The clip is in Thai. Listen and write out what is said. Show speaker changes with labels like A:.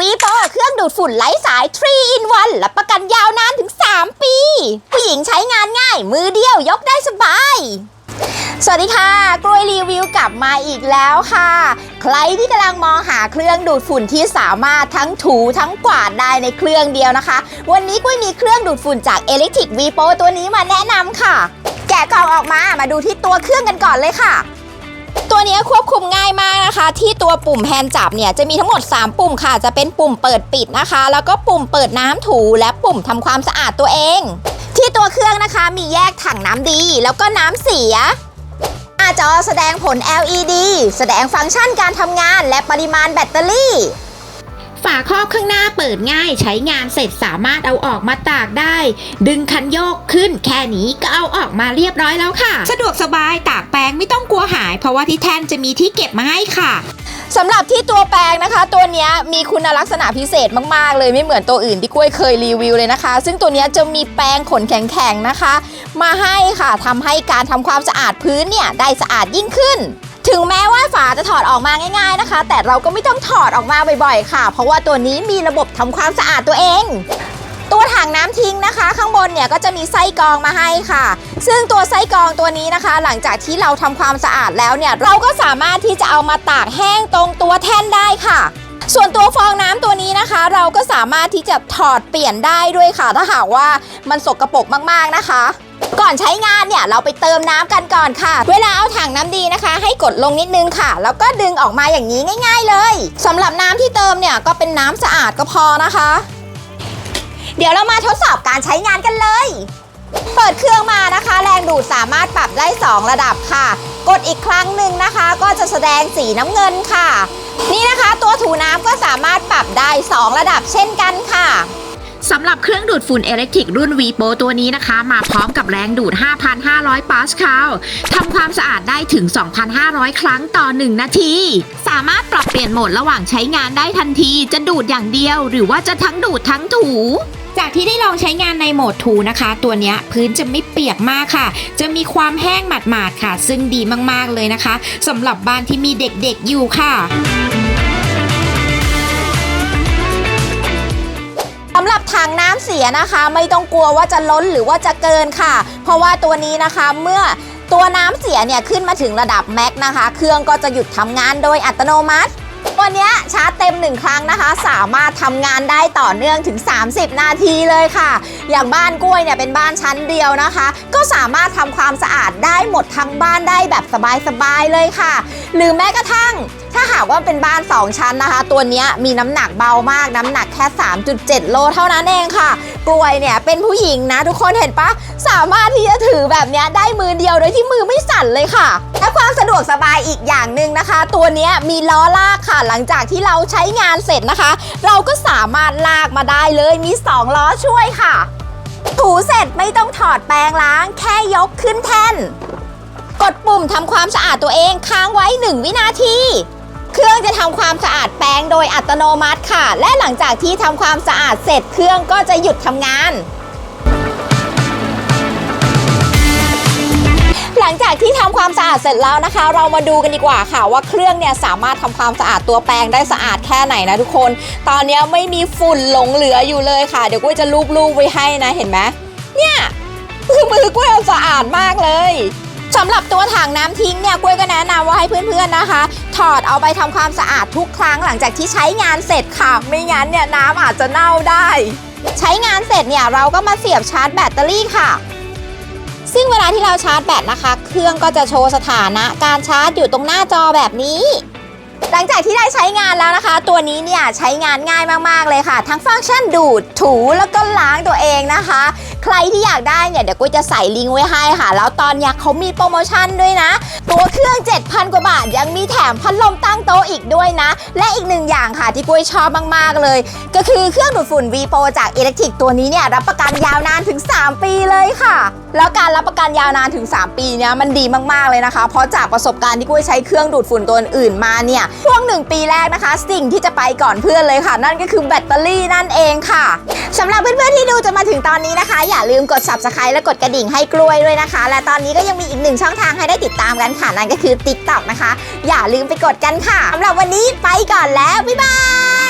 A: V Pro เครื่องดูดฝุ่นไร้สาย 3 in 1รับประกันยาวนานถึง 3 ปี ผู้หญิงใช้งานง่าย มือเดียวยกได้สบาย สวัสดีค่ะ กล้วยรีวิวกลับมาอีกแล้วค่ะ ใครที่กำลังมองหาเครื่องดูดฝุ่นที่สามารถทั้งถูทั้งกวาดได้ในเครื่องเดียวนะคะ วันนี้กล้วยมีเครื่องดูดฝุ่นจาก Electric V Pro ตัวนี้มาแนะนำค่ะ แกะกล่องออกมามาดูที่ตัวเครื่องกันก่อนเลยค่ะ ตัวนี้ควบคุมง่ายมากนะคะ ที่ตัวปุ่มแฮนด์จับเนี่ยจะมีทั้งหมด 3 ปุ่มค่ะ จะเป็นปุ่มเปิดปิดนะคะ แล้วก็ปุ่มเปิดน้ำถูและปุ่มทำความสะอาดตัวเอง ที่ตัวเครื่องนะคะมีแยกถังน้ำดี แล้วก็น้ำเสียหน้าจอแสดงผล LED แสดงฟังก์ชันการทำงานและปริมาณแบตเตอรี่
B: ฝาครอบข้างหน้าเปิดง่ายใช้งานเสร็จสามารถเอาออกมาตากได้ ดึงคันโยกขึ้นแค่นี้ก็เอาออกมาเรียบร้อยแล้วค่ะ สะดวกสบายตากแป้งไม่ต้องกลัวหาย เพราะว่าที่แท่นจะมีที่เก็บมาให้ค่ะ
A: สำหรับที่ตัวแปรงนะคะ ตัวเนี้ยมีคุณลักษณะพิเศษมากๆ เลยไม่เหมือนตัวอื่นที่กล้วยเคยรีวิวเลยนะคะ ซึ่งตัวเนี้ยจะมีแปรงขนแข็งๆนะคะ มาให้ค่ะทำให้การทำความสะอาดพื้นเนี่ยได้สะอาดยิ่งขึ้น ถึงแม้ว่าฝาจะถอดออกมาง่ายๆนะคะ แต่เราก็ไม่ต้องถอดออกมาบ่อยๆ ค่ะ เพราะว่าตัวนี้มีระบบทำความสะอาดตัวเอง ตัวถังน้ำทิ้งนะคะ ข้างบนเนี่ยก็จะมีไส้กรองมาให้ค่ะ ซึ่งตัวไส้กรองตัวนี้นะคะ หลังจากที่เราทำความสะอาดแล้วเนี่ยเราก็สามารถที่จะเอามาตากแห้งตรงตัวแท่นได้ค่ะส่วนตัวฟองน้ำตัวนี้นะคะ เราก็สามารถที่จะถอดเปลี่ยนได้ด้วยค่ะ ถ้าหากว่ามันสกรปรกมากๆนะคะ ก่อนใช้งานเนี่ยเราไปเติมน้ำกันก่อนค่ะ เวลาเอาถังน้ำดีนะคะ ให้กดลงนิดนึงค่ะ แล้วก็ดึงออกมาอย่างนี้ง่าย ๆเลยสำหรับน้ำที่เติมเนี่ยก็เป็นน้ำสะอาดก็พอนะคะ เดี๋ยวเรามาทดสอบการใช้งานกันเลยเปิดเครื่องมานะคะ แรงดูดสามารถปรับได้ 2 ระดับค่ะ กดอีกครั้งหนึ่งนะคะ ก็จะแสดงสีน้ำเงินค่ะ นี่นะคะตัวถูน้ำก็สามารถปรับได้ 2 ระดับเช่นกันค่ะ
B: สำหรับเครื่องดูดฝุ่น Electric รุ่น V Pro ตัวนี้นะคะ มาพร้อมกับแรงดูด 5,500 ปาสคาลทำความสะอาดได้ถึง 2,500 ครั้งต่อ 1 นาที สามารถปรับเปลี่ยนโหมดระหว่างใช้งานได้ทันที จะดูดอย่างเดียว หรือว่าจะทั้งดูดทั้งถูจากที่ได้ลองใช้งานในโหมดถูนะคะ ตัวนี้พื้นจะไม่เปียกมากค่ะ จะมีความแห้งหมาดๆค่ะ ซึ่งดีมากๆเลยนะคะสำหรับบ้านที่มีเด็กๆอยู่ค่ะ
A: สำหรับถังน้ำเสียนะคะ ไม่ต้องกลัวว่าจะล้นหรือว่าจะเกินค่ะ เพราะว่าตัวนี้นะคะเมื่อตัวน้ำเสียเนี่ยขึ้นมาถึงระดับแม็กนะคะ เครื่องก็จะหยุดทำงานโดยอัตโนมัติ วเนี้ยชาร์จเต็ม 1 ครั้งนะคะ สามารถทำงานได้ต่อเนื่องถึง 30 นาทีเลยค่ะ อย่างบ้านกล้วยเนี่ยเป็นบ้านชั้นเดียวนะคะ ก็สามารถทำความสะอาดได้หมดทั้งบ้านได้แบบสบายๆเลยค่ะ หรือแม้กระทั่งถ้าหากว่าเป็นบ้าน 2 ชั้นนะคะ ตัวนี้มีน้ำหนักเบามาก น้ำหนักแค่ 3.7 โลเท่านั้นเองค่ะ กล้วยเนี่ยเป็นผู้หญิงนะ ทุกคนเห็นปะสามารถที่จะถือแบบเนี้ยได้มือเดียวโดยที่มือไม่สั่นเลยค่ะ ความสะดวกสบายอีกอย่างหนึ่งนะคะ ตัวนี้มีล้อลากค่ะหลังจากที่เราใช้งานเสร็จนะคะ เราก็สามารถลากมาได้เลยมี 2 ล้อช่วยค่ะ ถูเสร็จไม่ต้องถอดแปรงล้าง แค่ยกขึ้นแท่น กดปุ่มทำความสะอาดตัวเองค้างไว้ 1 วินาทีเครื่องจะทำความสะอาดแปรงโดยอัตโนมัติค่ะ และหลังจากที่ทำความสะอาดเสร็จเครื่องก็จะหยุดทำงาน หลังจากที่ทำความสะอาดเสร็จแล้วนะคะ เรามาดูกันดีกว่าค่ะ ว่าเครื่องเนี่ยสามารถทำความสะอาดตัวแปรงได้สะอาดแค่ไหนนะทุกคน ตอนนี้ไม่มีฝุ่นหลงเหลืออยู่เลยค่ะ เดี๋ยวกุ้ยจะลูบๆไว้ให้นะเห็นไหมเนี่ยคือมือกล้ยสะอาดมากเลยสำหรับตัวถังน้ำทิ้งเนี่ยกล้วยก็แนะนำว่าให้เพื่อนๆนะคะ ถอดเอาไปทำความสะอาดทุกครั้งหลังจากที่ใช้งานเสร็จค่ะ ไม่งั้นเนี่ยน้ำอาจจะเน่าได้ ใช้งานเสร็จเนี่ยเราก็มาเสียบชาร์จแบตเตอรี่ค่ะ ซึ่งเวลาที่เราชาร์จแบตนะคะ เครื่องก็จะโชว์สถานะการชาร์จอยู่ตรงหน้าจอแบบนี้ หลังจากที่ได้ใช้งานแล้วนะคะ ตัวนี้เนี่ยใช้งานง่ายมากๆเลยค่ะ ทั้งฟังก์ชันดูดถูแล้วก็ล้างตัวเองนะคะ ใครที่อยากได้เนี่ยเดี๋ยวกุ้ยจะใส่ลิงก์ไว้ให้ค่ะ แล้วตอนเนี้ยเขามีโปรโมชั่นด้วยนะ ตัวเครื่อง 7,000 กว่าบาท ยังมีแถมพัดลมตั้งโต๊ะอีกด้วยนะ และอีกหนึ่งอย่างค่ะที่กุ้ยชอบมากๆเลย ก็คือเครื่องดูดฝุ่น V Pro จาก Electric ตัวนี้เนี่ยรับประกันยาวนานถึง 3 ปีเลยค่ะ แล้วการรับประกันยาวนานถึง 3 ปีเนี่ยมันดีมากๆเลยนะคะ เพราะจากประสบการณ์ที่กุ้ยใช้เครื่องดูดฝุ่นตัวอื่นมาเนี่ยช่วง 1 ปีแรกนะคะ สิ่งที่จะไปก่อนเพื่อนเลยค่ะ นั่นก็คือแบตเตอรี่นั่นเองค่ะสำหรับเพื่อนๆที่ดูจะมาถึงตอนนี้นะคะอย่าลืมกด subscribe และกดกระดิ่งให้กล้วยด้วยนะคะ และตอนนี้ก็ยังมีอีกหนึ่งช่องทางให้ได้ติดตามกันค่ะนั่นก็คือ TikTok นะคะ อย่าลืมไปกดกันค่ะสำหรับวันนี้ไปก่อนแล้วบ๊ายบาย